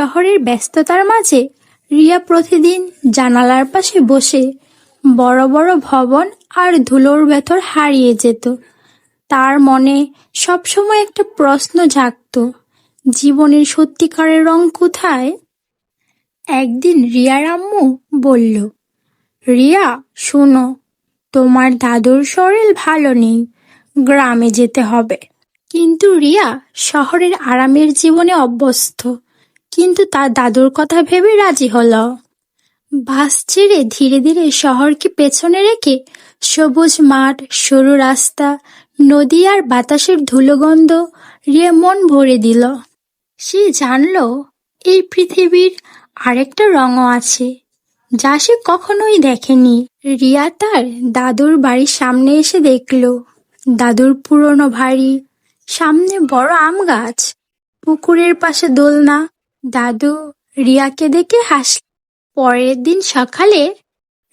শহরের ব্যস্ততার মাঝে রিয়া প্রতিদিন জানালার পাশে বসে বড় বড় ভবন আর ধুলোর ভেতর হারিয়ে যেত। তার মনে সবসময় একটা প্রশ্ন জাগত, জীবনের সত্যিকারের রং কোথায়? একদিন রিয়ার আম্মু বলল, রিয়া, শোনো, তোমার দাদুর শরীর ভালো নেই, গ্রামে যেতে হবে। কিন্তু রিয়া শহরের আরামের জীবনে অভ্যস্ত কিন্তু তার দাদুর কথা ভেবে রাজি হলো। বাস ছেড়ে ধীরে ধীরে শহরকে পেছনে রেখে সবুজ মাঠ, সরু রাস্তা, নদী আর বাতাসের ধুলোগন্ধ রিয়া মন ভরে দিল। সে জানলো, এই পৃথিবীর আরেকটা রঙও আছে, যা সে কখনোই দেখেনি। রিয়া তার দাদুর বাড়ির সামনে এসে দেখল, দাদুর পুরনো বাড়ি সামনে বড় আম গাছ, পুকুরের পাশে দোলনা দাদু রিয়াকে দেখে হাসল। পরের দিন সকালে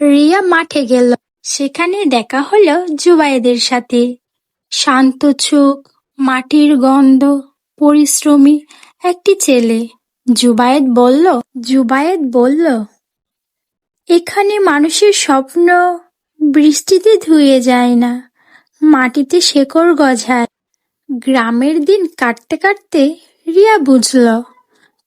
রিয়া মাঠে গেল। সেখানে দেখা হলো জুবাইদের সাথে। শান্ত চোখ, মাটির গন্ধ, পরিশ্রমী একটি ছেলে। জুবায়েদ বলল জুবায়েদ বলল, এখানে মানুষের স্বপ্ন বৃষ্টিতে ধুয়ে যায় না, মাটিতে শেকড় গজায়। গ্রামের দিন কাটতে কাটতে রিয়া বুঝল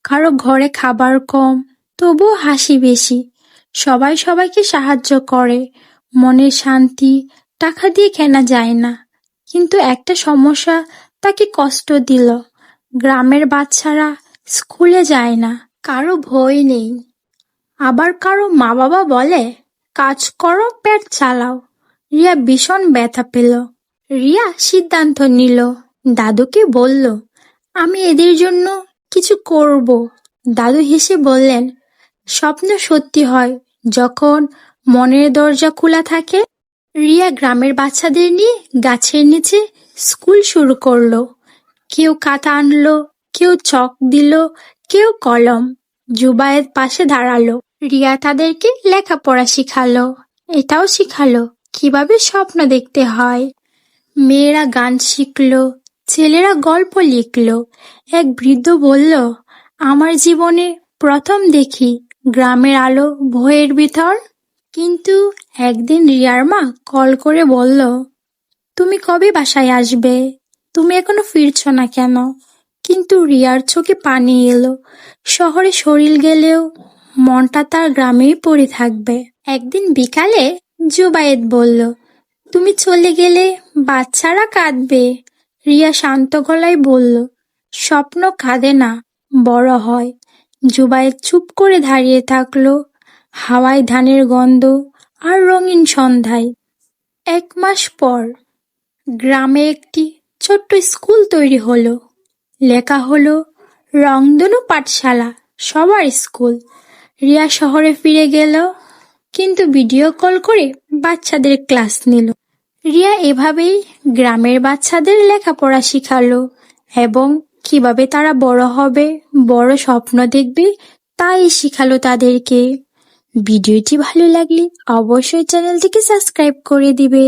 কারও ঘরে খাবার কম, তবুও হাসি বেশি। সবাই সবাইকে সাহায্য করে। মনের শান্তি টাকা দিয়ে কেনা যায় না। কিন্তু একটা সমস্যা তাকে কষ্ট দিল। গ্রামের বাচ্চারা স্কুলে যায় না, কারও ভয় নেই। আবার কারও মা বাবা বলে, কাজ করো, পেট চালাও। রিয়া ভীষণ ব্যথা পেল। রিয়া সিদ্ধান্ত নিল। দাদুকে বলল, আমি এদের জন্য কিছু করব। দাদু হেসে বললেন, স্বপ্ন সত্যি হয়, যখন মনের দরজা খোলা থাকে, রিয়া গ্রামের বাচ্চাদের নিয়ে গাছের নিচে স্কুল শুরু করল। কেউ খাতা আনলো, কেউ চক দিল, কেউ কলম। জুবায়ের পাশে দাঁড়াল। রিয়া তাদেরকে লেখাপড়া শিখালো। এটাও শিখালো কীভাবে স্বপ্ন দেখতে হয়। মেয়েরা গান শিখলো ছেলেরা গল্প লিখলো। এক বৃদ্ধ বলল, আমার জীবনে প্রথম দেখি গ্রামের আলো ভয়ের ভিতর। কিন্তু একদিন রিয়ার মা কল করে বলল, তুমি কবে বাসায় আসবে? তুমি এখনও ফিরছ না কেন? কিন্তু রিয়ার চোখে পানি এলো। শহরে শরীর গেলেও মনটা তার গ্রামেই পড়ে থাকবে। একদিন বিকালে জুবায়েদ বলল, তুমি চলে গেলে বাচ্চারা কাঁদবে। রিয়া শান্ত গলায় বলল, স্বপ্ন কাঁদে না, বড় হয়। জুবায়েদ চুপ করে দাঁড়িয়ে থাকল, হাওয়ায় ধানের গন্ধ আর রঙিন সন্ধ্যায়। এক মাস পর গ্রামে একটি ছোট্ট স্কুল তৈরি হলো। লেখা হলো, রংধনু পাঠশালা, সবার স্কুল। রিয়া শহরে ফিরে গেল, কিন্তু ভিডিও কল করে বাচ্চাদের ক্লাস নিল। রিয়া এভাবেই গ্রামের বাচ্চাদের লেখাপড়া শিখালো এবং কীভাবে তারা বড় হবে, বড় স্বপ্ন দেখবে তাই শিখালো তাদেরকে। ভিডিওটি ভালো লাগলে অবশ্যই চ্যানেলটিকে সাবস্ক্রাইব করে দিবে।